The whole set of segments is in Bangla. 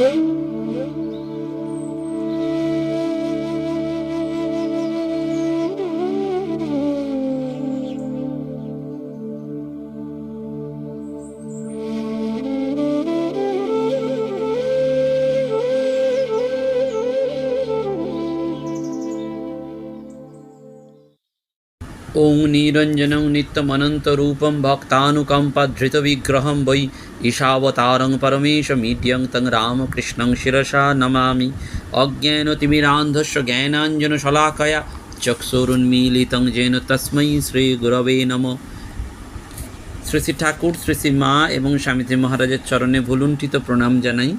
ॐ निरञ्जनं नित्यमनन्तरूपं भक्तानुकम्पधृतविग्रहं वै ঈশাবতারং পরমেশমিদ্যং তং রামকৃষ্ণং শিরসা নমামি। জ্ঞানাঞ্জন জ্ঞানাঞ্জনশলাকয়া চক্ষুরুন্মীলিতং যেন তস্मै শ্রী গুরবে নম। শ্রী শ্রী ঠাকুর, শ্রী শ্রী মা এবং স্বামীজি মহারাজের চরণে ভুলুণ্ঠিত প্রণাম জানাই।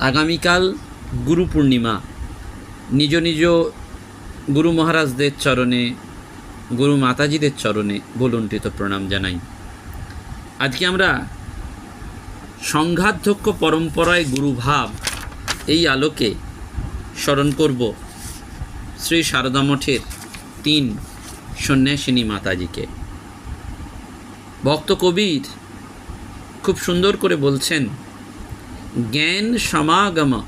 আগামীকাল গুরু পূর্ণিমা। নিজ নিজ গুরু মহারাজদের চরণে, গুরু মাতাজিদের চরণে ভুলুণ্ঠিত প্রণাম জানাই। আজকে আমরা সংঘাধ্যক্ষ পরম্পরায় গুরুভাব এই আলোকে স্মরণ করব শ্রী সারদা মঠের তিন সন্ন্যাসিনী মাতাজিকে। ভক্ত কবির খুব সুন্দর করে বলছেন, জ্ঞান সমাগম,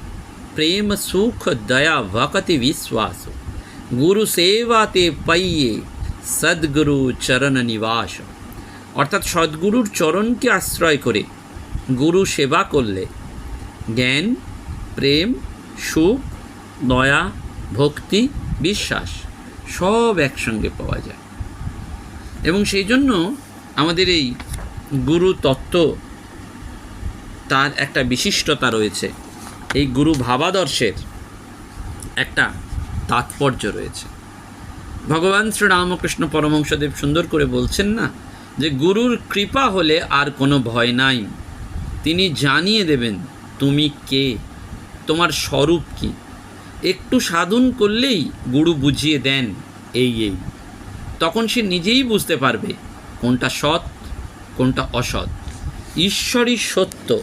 প্রেম সুখ দয়া ভকতি বিশ্বাস, গুরু সেবাতে পাইয়ে সদ্গুরু চরণ নিবাস। অর্থাৎ সদ্গুরুর চরণকে আশ্রয় করে গুরু সেবা করলে। জ্ঞান, প্রেম, সুখ, দয়া, ভক্তি, বিশ্বাস সব একসঙ্গে পাওয়া যায়। এবং সেই জন্য আমাদের এই গুরু তত্ত্ব তার একটা বিশিষ্টতা রয়েছে। এই গুরু ভাবাদর্শের একটা তাৎপর্য রয়েছে। ভগবান শ্রীরামকৃষ্ণ পরমংসদেব সুন্দর করে বলছেন না যে, গুরুর কৃপা হলে আর কোনো ভয় নাই। তিনি জানিয়ে দেবেন, তুমি কে? তোমার স্বরূপ কী? একটু সাধন করলেই গুরু বুঝিয়ে দেন, এই এই। তখন সে নিজেই বুঝতে পারবে কোনটা সৎ, কোনটা অসৎ। ঈশ্বরই সত্য,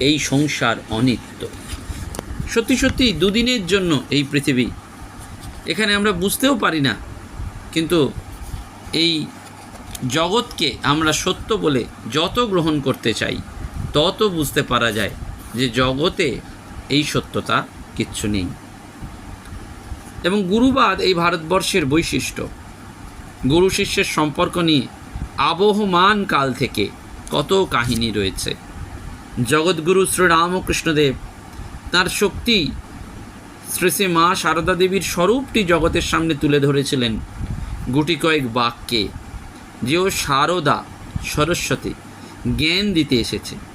এই সংসার অনিত্য। সত্যি সত্যি দুদিনের জন্য এই পৃথিবী। এখানে আমরা বুঝতেও পারি না, কিন্তু এই জগৎকে আমরা সত্য বলে যত গ্রহণ করতে চাই তত বুঝতে পারা যায় যে জগতে এই সত্যতা কিচ্ছু নেই। এবং গুরুবাদ এই ভারতবর্ষের বৈশিষ্ট্য। গুরু শিষ্যের সম্পর্ক নিয়ে আবহমান কাল থেকে কত কাহিনী রয়েছে। জগৎগুরু শ্রীরামকৃষ্ণদেব তার শক্তি শ্রী শ্রী মা সারদা দেবীর স্বরূপটি জগতের সামনে তুলে ধরেছিলেন গুটি কয়েক বাক্যে। ও সারদা সরস্বতী জ্ঞান দিতে এসেছে।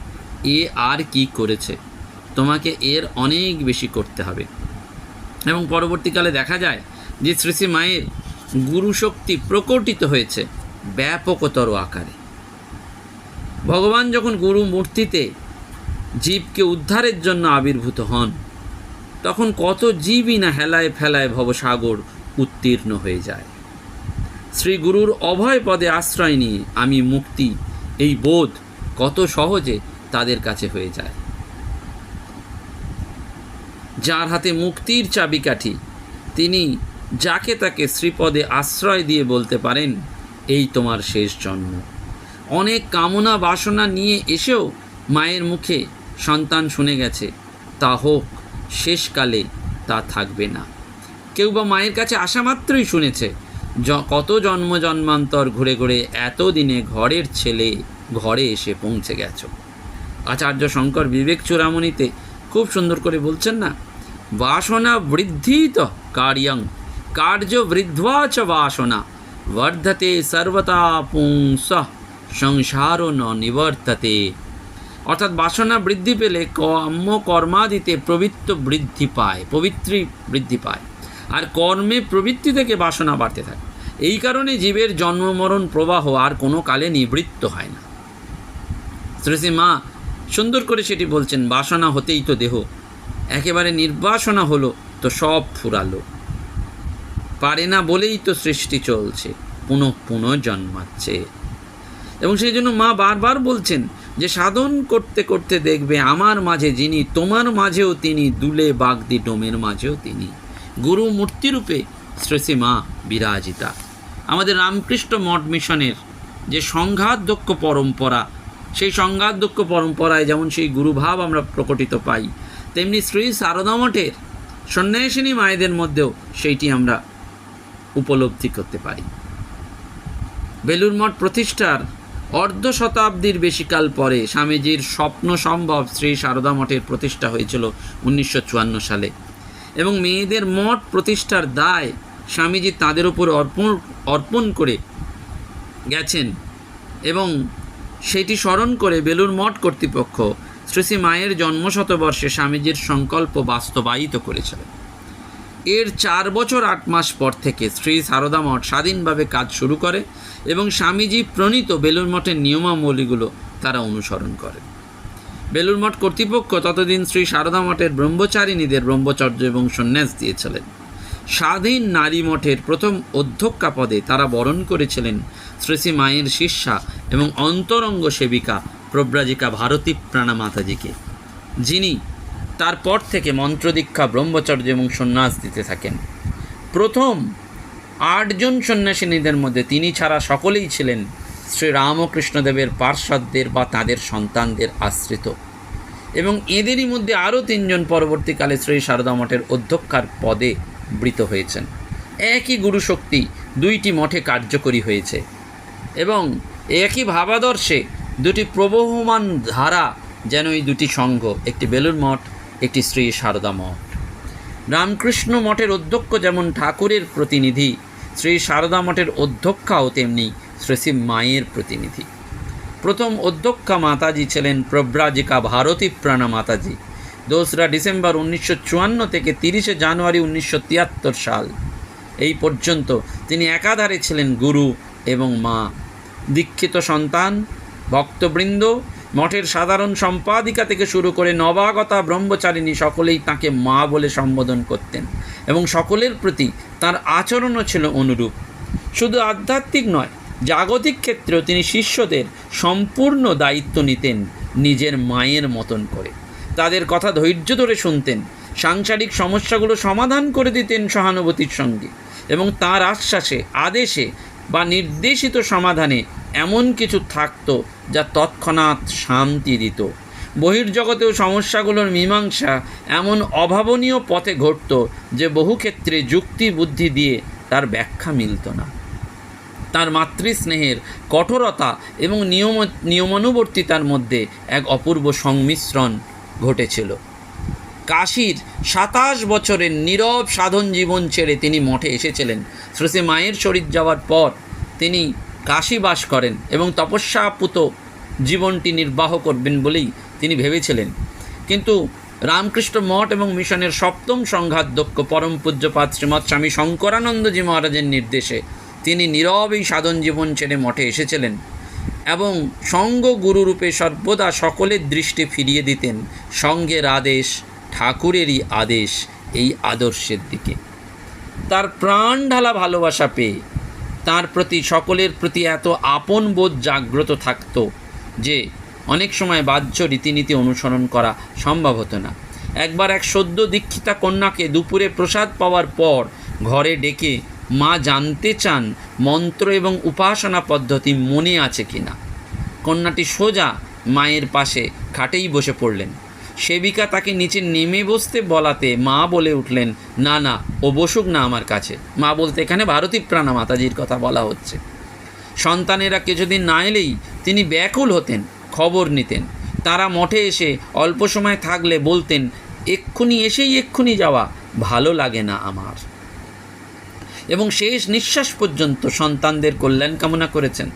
এ আর কি করেছে? তোমাকে এর অনেক বেশি করতে হবে। এবং পরবর্তীকালে দেখা যায় যে শ্রী মায়ের গুরুশক্তি প্রকটিত হয়েছে ব্যাপকতর আকারে। ভগবান যখন গুরু মূর্তিতে জীবকে উদ্ধারের জন্য আবির্ভূত হন, তখন কত জীবই না হেলায় ফেলায় ভবসাগর উত্তীর্ণ হয়ে যায়। শ্রী গুরুর অভয় পদে আশ্রয় নিয়ে আমি মুক্তি, এই বোধ কত সহজে তাদের কাছে হয়ে যায়। যার হাতে মুক্তির চাবিকাঠি, তিনি যাকে তাকে শ্রীপদে আশ্রয় দিয়ে বলতে পারেন, এই তোমার শেষ জন্ম। অনেক কামনা বাসনা নিয়ে এসেও মায়ের মুখে সন্তান শুনে গেছে, তা হোক, শেষকালে তা থাকবে না। কেউ বা মায়ের কাছে আসা মাত্রই শুনেছে কত জন্ম জন্মান্তর ঘুরে ঘুরে এতদিনে ঘরের ছেলে ঘরে এসে পৌঁছে গেছো। আচার্য শঙ্কর বিবেক চূড়ামণিতে খুব সুন্দর করে বলছেন না, বাসনা বৃদ্ধিত কার্যং, কার্য বৃদ্ধ্বা চ বাসনা, বর্ধতে সর্বতা পুংস সংসার ন নিবর্ততে। অর্থাৎ বাসনা বৃদ্ধি পেলে কর্ম কর্মাদিতে প্রবৃত্ত বৃদ্ধি পায়, পবিত্রী বৃদ্ধি পায়, আর কর্মে প্রবৃত্তি থেকে বাসনা বাড়তে থাকে। এই কারণে জীবের জন্ম মরণ প্রবাহ আর কোনো কালে নিবৃত্ত হয় না। শ্রী শ্রী মা সুন্দর করে সেটি বলছেন, বাসনা হতেই তো দেহ। একেবারে নির্বাসনা হলো, তো সব ফুরালো। পারে না বলেই তো সৃষ্টি চলছে, পুনঃ পুনঃ জন্মাচ্ছে। এবং সেই জন্য মা বারবার বলছেন যে, সাধন করতে করতে দেখবে আমার মাঝে যিনি, তোমার মাঝেও তিনি, দুলে বাগদি ডোমের মাঝেও তিনি। গুরু মূর্তিরূপে শ্রেষী মা বিরাজিতা। আমাদের রামকৃষ্ণ মঠ মিশনের যে সংঘাতদক্ষ পরম্পরা সেই সংঘাতদক্ষ পরম্পরায় যেমন সেই গুরুভাব আমরা প্রকটিত পাই, তেমনি শ্রী সারদা মঠের সন্ন্যাসিনী মায়েদের মধ্যেও সেইটি আমরা উপলব্ধি করতে পারি। বেলুর মঠ প্রতিষ্ঠার অর্ধ শতাব্দীর বেশিকাল পরে স্বামীজির স্বপ্ন সম্ভব শ্রী সারদা মঠের প্রতিষ্ঠা হয়েছিল উনিশশো চুয়ান্ন সালে এবং মেয়েদের মঠ প্রতিষ্ঠার দায় স্বামীজি তাদের উপর অর্পণ অর্পণ করে গেছেন এবং সেটি স্মরণ করে বেলুর মঠ কর্তৃপক্ষ শ্রী মায়ের জন্মশতবর্ষে স্বামীজির সংকল্প বাস্তবায়িত করেছিলেন। এর চার বছর আট মাস পর থেকে শ্রী সারদা মঠ স্বাধীনভাবে কাজ শুরু করে এবং স্বামীজি প্রণীত বেলুর মঠের নিয়মাবলীগুলো তারা অনুসরণ করে। বেলুর মঠ কর্তৃপক্ষ ততদিন শ্রী সারদা মঠের ব্রহ্মচারিণীদের ব্রহ্মচর্য এবং সন্ন্যাস দিয়েছিলেন। স্বাধীন নারী মঠের প্রথম অধ্যক্ষা পদে তারা বরণ করেছিলেন শ্রী শ্রী মায়ের শিষ্যা এবং অন্তরঙ্গ সেবিকা প্রব্রাজিকা ভারতী প্রাণা মাতাজিকে, যিনি তারপর থেকে মন্ত্রদীক্ষা, ব্রহ্মচর্য এবং সন্ন্যাস দিতে থাকেন। প্রথম আটজন সন্ন্যাসিনীদের মধ্যে তিনি ছাড়া সকলেই ছিলেন শ্রী রামকৃষ্ণদেবের পার্শ্বদের বা তাদের সন্তানদের আশ্রিত। এবং এদেরই মধ্যে আরও তিনজন পরবর্তীকালে শ্রী সারদা মঠের অধ্যক্ষার পদে বৃত হয়েছেন। একই গুরুশক্তি দুইটি মঠে কার্যকরী হয়েছে এবং একই ভাবাদর্শে দুটি প্রবহমান ধারা যেন এই দুটি সংঘ, একটি বেলুর মঠ, একটি শ্রী সারদা মঠ। রামকৃষ্ণ মঠের অধ্যক্ষ যেমন ঠাকুরের প্রতিনিধি, শ্রী সারদা মঠের অধ্যক্ষাও তেমনি শ্রী মায়ের প্রতিনিধি। প্রথম অধ্যক্ষা মাতাজি ছিলেন প্রব্রাজিকা ভারতী প্রাণা মাতাজি। দোসরা ডিসেম্বর উনিশশো চুয়ান্ন থেকে তিরিশে জানুয়ারি উনিশশো তিয়াত্তর সাল। এই পর্যন্ত তিনি একাধারে ছিলেন গুরু এবং মা। দীক্ষিত সন্তান, ভক্তবৃন্দ, মঠের সাধারণ সম্পাদিকা থেকে শুরু করে নবাগতা ব্রহ্মচারিণী সকলেই তাকে মা বলে সম্বোধন করতেন এবং সকলের প্রতি তার আচরণও ছিল অনুরূপ। শুধু আধ্যাত্মিক নয়, জাগতিক ক্ষেত্রেও তিনি শিষ্যদের সম্পূর্ণ দায়িত্ব নিতেন নিজের মায়ের মতন করে। তাদের কথা ধৈর্য ধরে শুনতেন, সাংসারিক সমস্যাগুলো সমাধান করে দিতেন সহানুভূতির সঙ্গে এবং তার আশ্বাসে, আদেশে বা নির্দেশিত সমাধানে এমন কিছু থাকত যা তৎক্ষণাৎ শান্তি দিত। বহির্জগতেও সমস্যাগুলোর মীমাংসা এমন অভাবনীয় পথে ঘটত যে বহু ক্ষেত্রে যুক্তি বুদ্ধি দিয়ে তার ব্যাখ্যা মিলত না। তার মাতৃস্নেহের কঠোরতা এবং নিয়ম, নিয়মানুবর্তিতার মধ্যে এক অপূর্ব সংমিশ্রণ ঘটেছিল। কাশীর সাতাশ বছরের নীরব সাধন জীবন ছেড়ে তিনি মঠে এসেছিলেন। শ্রী মায়ের শরীর যাওয়ার পর তিনি কাশী বাস করেন এবং তপস্যাপুত জীবনটি নির্বাহ করবেন বলেই তিনি ভেবেছিলেন। কিন্তু রামকৃষ্ণ মঠ এবং মিশনের সপ্তম সংঘাধ্যক্ষ পরম পূজ্যপাত শ্রীমৎ স্বামী শঙ্করানন্দজি মহারাজের নির্দেশে তিনি নীরবেই সাধন জীবন ছেড়ে মঠে এসেছিলেন। এবং সঙ্গ গুরুরূপে সর্বদা সকলের দৃষ্টি ফিরিয়ে দিতেন। সঙ্গের আদেশ, ঠাকুরেরই আদেশ, এই আদর্শের দিকে। তার প্রাণ ঢালা ভালোবাসা পেয়ে, তার প্রতি সকলের প্রতি এত আপন বোধ জাগ্রত থাকত যে, অনেক সময় বাহ্য রীতিনীতি অনুসরণ করা সম্ভব হতো না। একবার এক সদ্য দীক্ষিতা কন্যাকে দুপুরে প্রসাদ পাওয়ার পর ঘরে ডেকে মা জানতে চান মন্ত্র এবং উপাসনা পদ্ধতি মনে আছে কিনা। কন্যাটি সোজা মায়ের পাশে খাটেই বসে পড়লেন। সেবিকা তাকে নিচে নেমে বসতে বলাতে মা বলে উঠলেন, না না, ও বসুক না আমার কাছে। মা বলতে এখানে ভারতী প্রাণা মাতাজির কথা বলা হচ্ছে। সন্তানেরা কিছুদিন না এলেই তিনি ব্যাকুল হতেন, খবর নিতেন। তারা মঠে এসে অল্প সময় থাকলে বলতেন, এক্ষুনি এসেই এক্ষুনি যাওয়া, ভালো লাগে না আমার। এবং শেষ নিঃশ্বাস পর্যন্ত সন্তানদের কল্যাণ কামনা করেছেন।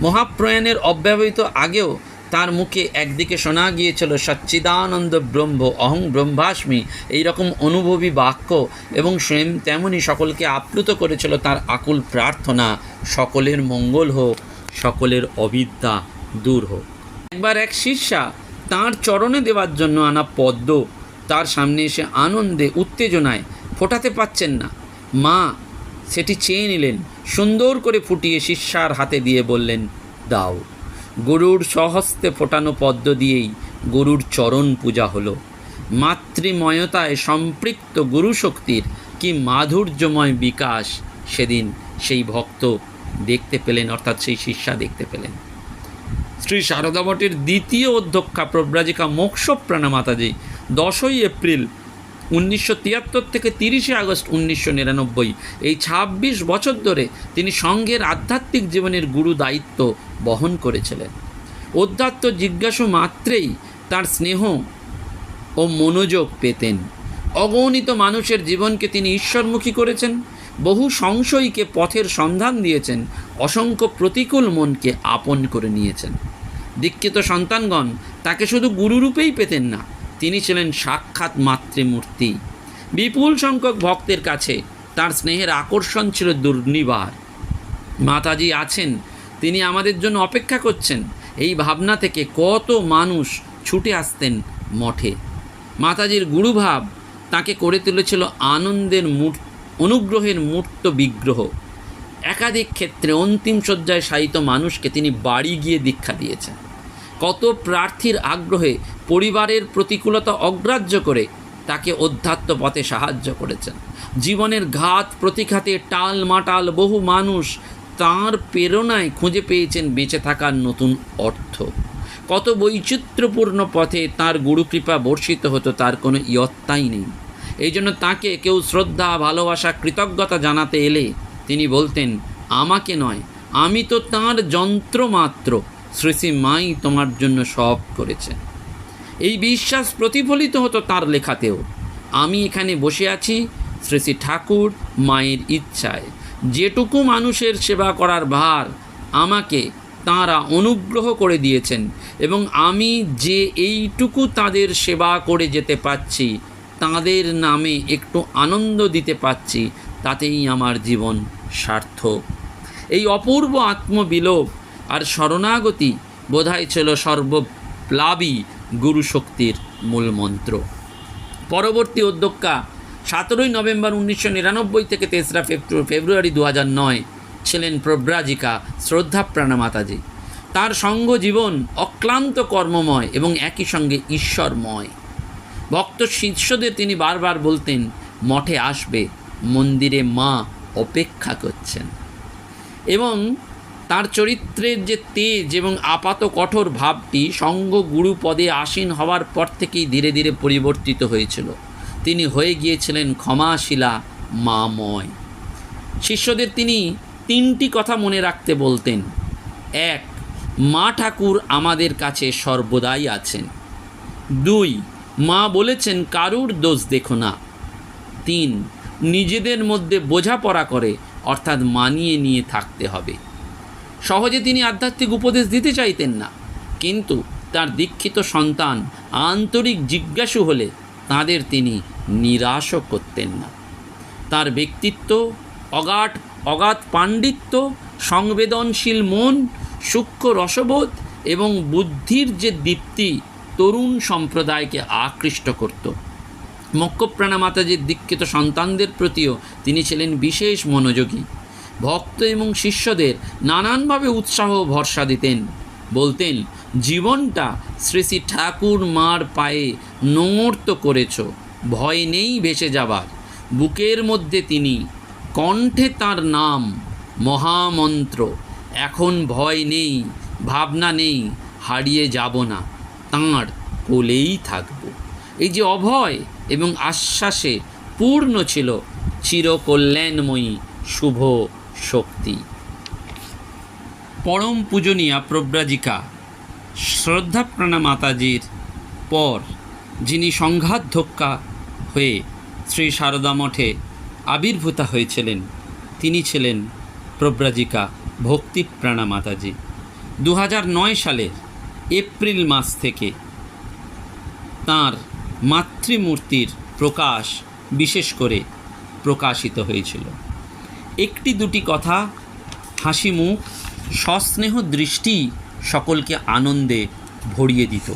মহাপ্রয়াণের অব্যবহিত আগেও তার মুখে একদিকে শোনা গিয়েছিল সচ্চিদানন্দ ব্রহ্ম, অহং ব্রহ্মাস্মি, এইরকম অনুভবী বাক্য এবং সেম তেমনই সকলকে আপ্লুত করেছিল তার আকুল প্রার্থনা, সকলের মঙ্গল হোক, সকলের অবিদ্যা দূর হোক। একবার এক শিষ্যা তার চরণে দেওয়ার জন্য আনা পদ্ম, তার সামনে এসে আনন্দে উত্তেজনায় ফোটাতে পাচ্ছেন না। মা সেটি চেয়ে নিলেন, সুন্দর করে ফুটিয়ে শিষ্যার হাতে দিয়ে বললেন, দাও। গরুর সহস্তে ফোটানো পদ্ম দিয়েই গরুর চরণ পূজা হলো। মাতৃময়তায় সম্পৃক্ত গুরু শক্তির কি মাধুর্যময় বিকাশ সেদিন সেই ভক্ত দেখতে পেলেন, অর্থাৎ সেই শিষ্যা দেখতে পেলেন। শ্রী শারদা মঠের দ্বিতীয় অধ্যক্ষা প্রব্রাজিকা মোক্ষপ্রাণা মাতাজি দশই এপ্রিল উনিশশো তিয়াত্তর থেকে তিরিশে আগস্ট উনিশশো নিরানব্বই। এই ছাব্বিশ বছর ধরে তিনি সঙ্ঘের আধ্যাত্মিক জীবনের গুরু দায়িত্ব বহন করেছিলেন। অধ্যাত্ম জিজ্ঞাসু মাত্রেই তার স্নেহ ও মনোযোগ পেতেন। অগণিত মানুষের জীবনকে তিনি ঈশ্বরমুখী করেছেন। বহু সংশয়ীকে পথের সন্ধান দিয়েছেন। অসংখ্য প্রতিকূল মনকে আপন করে নিয়েছেন। দীক্ষিত সন্তানগণ তাকে শুধু গুরুরূপেই পেতেন না তিনি ছিলেন সাক্ষাৎ মাতৃমূর্তি। বিপুল সংখ্যক ভক্তের কাছে তার স্নেহের আকর্ষণ ছিল দুর্নিবার। মাতাজি আছেন, তিনি আমাদের জন্য অপেক্ষা করছেন। এই ভাবনা থেকে কত মানুষ ছুটে আসতেন মঠে। মাতাজির গুরুভাব তাকে করে তুলেছিল আনন্দের মূর অনুগ্রহের মূর্ত বিগ্রহ। একাধিক ক্ষেত্রে অন্তিম শয্যায় শায়িত মানুষকে তিনি বাড়ি গিয়ে দীক্ষা দিয়েছেন। কত প্রার্থীর আগ্রহে পরিবারের প্রতিকূলতা অগ্রাহ্য করে তাকে অধ্যাত্ম পথে সাহায্য করেছেন। জীবনের ঘাত প্রতিঘাতে টাল মাটাল বহু মানুষ তার প্রেরণায় খুঁজে পেয়েছেন বেঁচে থাকার নতুন অর্থ। কত বৈচিত্র্যপূর্ণ পথে তার গুরুকৃপা বর্ষিত হতো, তার কোনো ইয়ত্তাই নেই। এই জন্য তাঁকে কেউ শ্রদ্ধা, ভালোবাসা, কৃতজ্ঞতা জানাতে এলে তিনি বলতেন, আমাকে নয়, আমি তো তাঁর যন্ত্র মাত্র শ্রী শ্রী মাই তোমার জন্য সব করেছে এই বিশ্বাস প্রতিফলিত হতো তার লেখাতেও। আমি এখানে বসে আছি শ্রী শ্রী ঠাকুর মায়ের ইচ্ছায়। যেটুকু মানুষের সেবা করার ভার আমাকে তাঁরা অনুগ্রহ করে দিয়েছেন এবং আমি যে এইটুকু তাদের সেবা করে যেতে পাচ্ছি তাদের নামে একটু আনন্দ দিতে পাচ্ছি তাতেই আমার জীবন সার্থক। এই অপূর্ব আত্মবিলোপ আর শরণাগতি বোধহয় ছিল সর্বপ্লাবী গুরু শক্তির মূল মন্ত্র। পরবর্তী অধ্যক্ষা সতেরোই নভেম্বর উনিশশো নিরানব্বই থেকে তেসরা ফেব্রু- ফেব্রুয়ারি দু হাজার নয় ছিলেন প্রব্রাজিকা শ্রদ্ধাপ্রাণা মাতাজি। তার সঙ্গ জীবন অক্লান্ত কর্মময় এবং একই সঙ্গে ঈশ্বরময়। ভক্ত শিষ্যদের তিনি বারবার বলতেন, মঠে আসবে, মন্দিরে মা অপেক্ষা করছেন। এবং তার চরিত্রের যে তেজ এবং আপাত কঠোর ভাবটি সঙ্গ গুরু পদে আসীন হওয়ার পর থেকেই ধীরে ধীরে পরিবর্তিত হয়েছিল। তিনি হয়ে গিয়েছিলেন ক্ষমাশীলা মাময়। শিষ্যদের তিনি তিনটি কথা মনে রাখতে বলতেন। এক, মা ঠাকুর আমাদের কাছে সর্বদাই আছেন। দুই, মা বলেছেন কারুর দোষ দেখো না। তিন, নিজেদের মধ্যে বোঝাপড়া করে, অর্থাৎ মানিয়ে নিয়ে থাকতে হবে। সহজে তিনি আধ্যাত্মিক উপদেশ দিতে চাইতেন না। কিন্তু তার দীক্ষিত সন্তান আন্তরিক জিজ্ঞাসু হলে তাদের তিনি নিরাশও করতেন না। তার ব্যক্তিত্ব অগাধ অগাধ পাণ্ডিত্য, সংবেদনশীল মন, সূক্ষ্ম রসবোধ এবং বুদ্ধির যে দীপ্তি তরুণ সম্প্রদায়কে আকৃষ্ট করত। মক্কপ্রাণা মাতাজির দীক্ষিত সন্তানদের প্রতিও তিনি ছিলেন বিশেষ মনোযোগী। ভক্ত এবং শিষ্যদের নানানভাবে উৎসাহ ভরসা দিতেন। বলতেন, জীবনটা শ্রী শ্রী ঠাকুর মার পায়ে নোংর্ত করেছ, ভয় নেই ভেসে যাবার। বুকের মধ্যে তিনি, কণ্ঠে তার নাম, মহামন্ত্র, এখন ভয় নেই, ভাবনা নেই, হারিয়ে যাব না, তাঁর কোলেই থাকব। এই যে অভয় এবং আশ্বাসে পূর্ণ ছিল চিরকল্যাণময়ী, শুভ শক্তি। পরম পূজনীয়া প্রব্রাজিকা, শ্রদ্ধাপ্রাণা মাতাজির পর, যিনি সংঘাতধক্কা হয়ে শ্রী সারদা মঠে আবির্ভূতা হয়েছিলেন, তিনি ছিলেন প্রব্রাজিকা ভক্তিপ্রাণা মাতাজি। দু নয় সালের এপ্রিল মাস থেকে তাঁর মাতৃমূর্তির প্রকাশ বিশেষ করে প্রকাশিত হয়েছিল। একটি দুটি কথা, হাসি মুখ, সস্নেহ দৃষ্টি সকলকে আনন্দে ভরিয়ে দিত।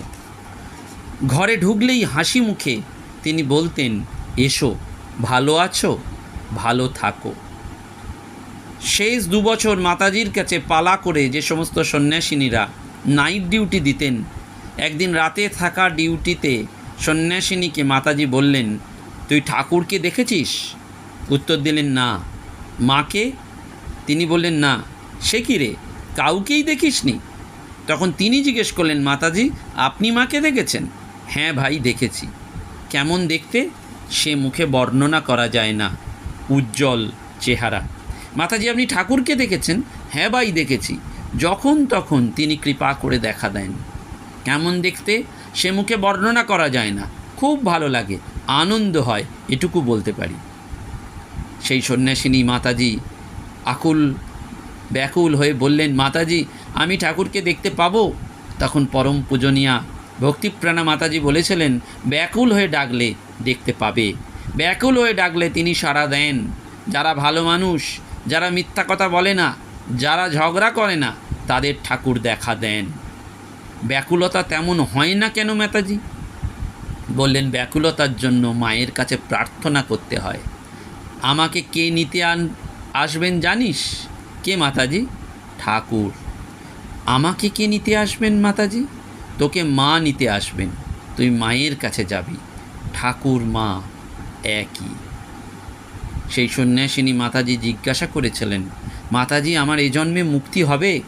ঘরে ঢুকলেই হাসি মুখে তিনি বলতেন, এসো, ভালো আছো, ভালো থাকো। শেষ দুবছর মাতাজির কাছে পালা করে যে সমস্ত সন্ন্যাসিনীরা নাইট ডিউটি দিতেন, একদিন রাতে থাকা ডিউটিতে সন্ন্যাসিনীকে মাতাজি বললেন, তুই ঠাকুরকে দেখেছিস? উত্তর দিলেন, না। মাকে? তিনি বললেন, না, সে কি রে? কাউকেই দেখিসনি? তখন তিনি জিজ্ঞেস করলেন, মাতাজি, আপনি মাকে দেখেছেন? হ্যাঁ ভাই, দেখেছি। কেমন দেখতে? সে মুখে বর্ণনা করা যায় না। উজ্জ্বল চেহারা। মাতাজি, আপনি ঠাকুরকে দেখেছেন? হ্যাঁ ভাই, দেখেছি। যখন তখন তিনি কৃপা করে দেখা দেন। কেমন দেখতে? সে মুখে বর্ণনা করা যায় না। খুব ভালো লাগে। আনন্দ হয়। এটুকু বলতে পারি। সেই সন্ন্যাসিনী মাতাজি আকুল ব্যাকুল হয়ে বললেন, মাতাজি, আমি ঠাকুরকে দেখতে পাবো? তখন পরম পূজনীয়া ভক্তিপ্রাণা মাতাজি বলেছিলেন, ব্যাকুল হয়ে ডাকলে দেখতে পাবে। ব্যাকুল হয়ে ডাকলে তিনি সাড়া দেন। যারা ভালো মানুষ, যারা মিথ্যা কথা বলে না, যারা ঝগড়া করে না, তাদের ঠাকুর দেখা দেন। ব্যাকুলতা তেমন হয় না কেন মাতাজি? বললেন, ব্যাকুলতার জন্য মায়ের কাছে প্রার্থনা করতে হয়। আমাকে কে নিতে আন, আসবেন জানিস? কে মাতাজি? ঠাকুর। আমাকে কে নিতে আসবেন মাতাজি? তোকে মা নিতে আসবেন। তুই মায়ের কাছে যাবি। ঠাকুর মা একই। সেই সন্ন্যাসিনী মাতাজি জিজ্ঞাসা করেছিলেন, মাতাজি, আমার এই জন্মে মুক্তি হবে?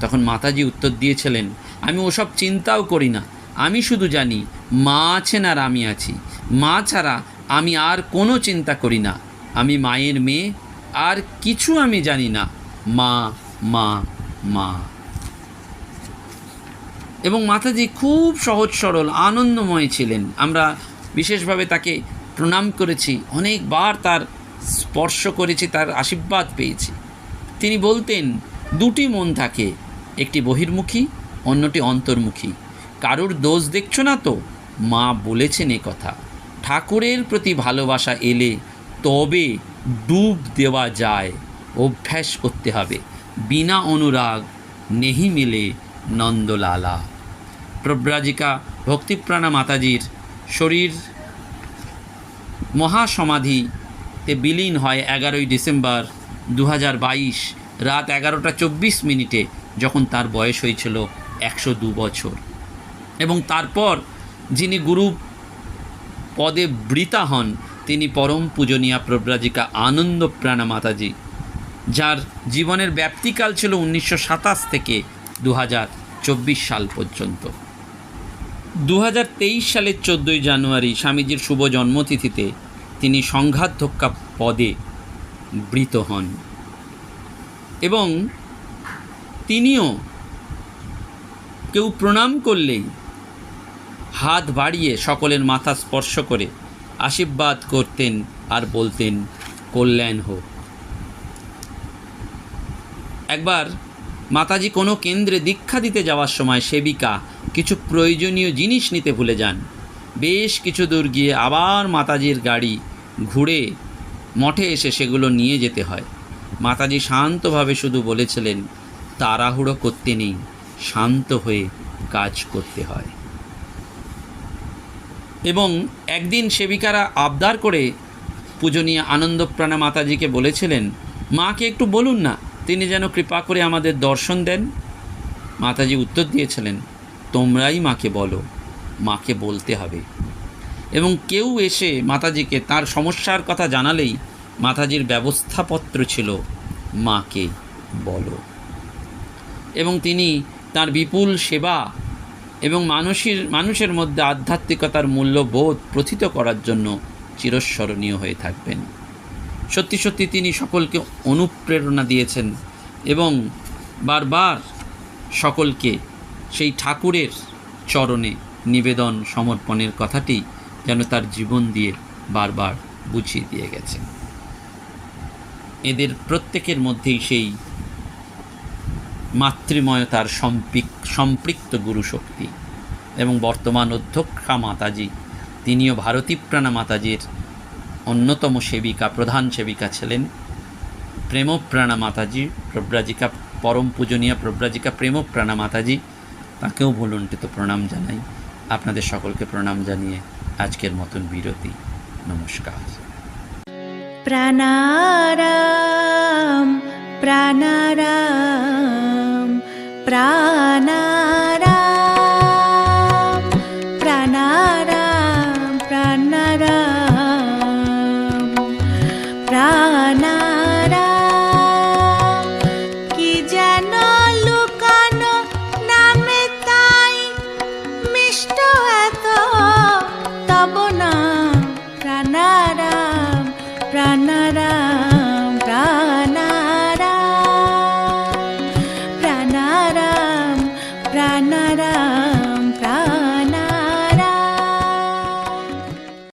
তখন মাতাজি উত্তর দিয়েছিলেন, আমি ওসব চিন্তাও করি না। আমি শুধু জানি, মা আছেন আর আমি আছি। মা ছাড়া আমি আর কোনো চিন্তা করি না। আমি মায়ের মেয়ে, আর কিছু আমি জানি না। মা মা মা। এবং মাতাজি খুব সহজ সরল, আনন্দময় ছিলেন। আমরা বিশেষভাবে তাকে প্রণাম করেছি, অনেকবার তার স্পর্শ করেছি, তার আশীর্বাদ পেয়েছি। তিনি বলতেন, দুটি মন থাকে, একটি বহির্মুখী, অন্যটি অন্তর্মুখী। কারুর দোষ দেখছ না তো? মা বলেছেন এ কথা। ঠাকুরের প্রতি ভালোবাসা এলে তবে ডুব দেওয়া যায়, অভ্যাস করতে হবে। বিনা অনুরাগ নেহি মিলে নন্দলালা। প্রব্রাজিকা ভক্তিপ্রাণা মাতাজির শরীর মহাসমাধিতে বিলীন হয় এগারোই ডিসেম্বর দু বাইশ, রাত এগারোটা চব্বিশ মিনিটে, যখন তার বয়স হয়েছিল একশো দু বছর। এবং তারপর যিনি গুরু পদে বৃতা হন তিনি পরম পূজনীয়া প্রব্রাজিকা আনন্দ প্রাণা মাতাজি, যার জীবনের ব্যাপ্তিকাল ছিল উনিশশো সাতাশ থেকে দু সাল পর্যন্ত। দু হাজার তেইশ সালের চোদ্দোই জানুয়ারি স্বামীজির শুভ জন্মতিথিতে তিনি সংঘাতধক্কা পদে বৃত হন এবং তিনিও কেউ প্রণাম করলেই হাত বাড়িয়ে সকলের মাথা স্পর্শ করে আশীর্বাদ করতেন আর বলতেন, কল্যাণ হোক। একবার মাতাজি কোনো কেন্দ্রে দীক্ষা দিতে যাওয়ার সময় সেবিকা কিছু প্রয়োজনীয় জিনিস নিতে ভুলে যান। বেশ কিছু দূর গিয়ে আবার মাতাজির গাড়ি ঘুরে মঠে এসে সেগুলো নিয়ে যেতে হয়। মাতাজি শান্তভাবে শুধু বলেছিলেন, তাড়াহুড়ো করতে নেই, শান্ত হয়ে কাজ করতে হয়। এবং একদিন সেবিকারা আবদার করে পূজনীয় আনন্দপ্রাণা মাতাজিকে বলেছিলেন, মাকে একটু বলুন না, তিনি যেন কৃপা করে আমাদের দর্শন দেন। মাতাজি উত্তর দিয়েছিলেন, তোমরাই মাকে বলো, মাকে বলতে হবে। এবং কেউ এসে মাতাজিকে তার সমস্যার কথা জানালেই মাতাজির ব্যবস্থাপত্র ছিল, মাকে বলো। এবং তিনি তার বিপুল সেবা এবং মানুষের মানুষের মধ্যে আধ্যাত্মিকতার মূল্যবোধ প্রথিত করার জন্য চিরস্মরণীয় হয়ে থাকবেন। সত্যি সত্যি তিনি সকলকে অনুপ্রেরণা দিয়েছেন এবং বারবার সকলকে সেই ঠাকুরের চরণে নিবেদন, সমর্পণের কথাটি যেন তার জীবন দিয়ে বারবার বুঝিয়ে দিয়ে গেছেন। এদের প্রত্যেকের মধ্যেই সেই মাতৃময়তার সম্পিক, সম্পৃক্ত গুরুশক্তি এবং বর্তমান অধ্যক্ষা মাতাজি, তিনিও ভারতীপ্রাণা মাতাজির অন্যতম সেবিকা, প্রধান সেবিকা ছিলেন। প্রেমপ্রাণা মাতাজি, প্রব্রাজিকা পরম পূজনীয় প্রব্রাজিকা প্রেমপ্রাণা মাতাজি, তাকেও ভুলুন্ঠিত প্রণাম জানাই। আপনাদের সকলকে প্রণাম জানিয়ে আজকের মতন বিরতি। নমস্কার। প্রাণারাম প্রাণারাম। প্রাণারাম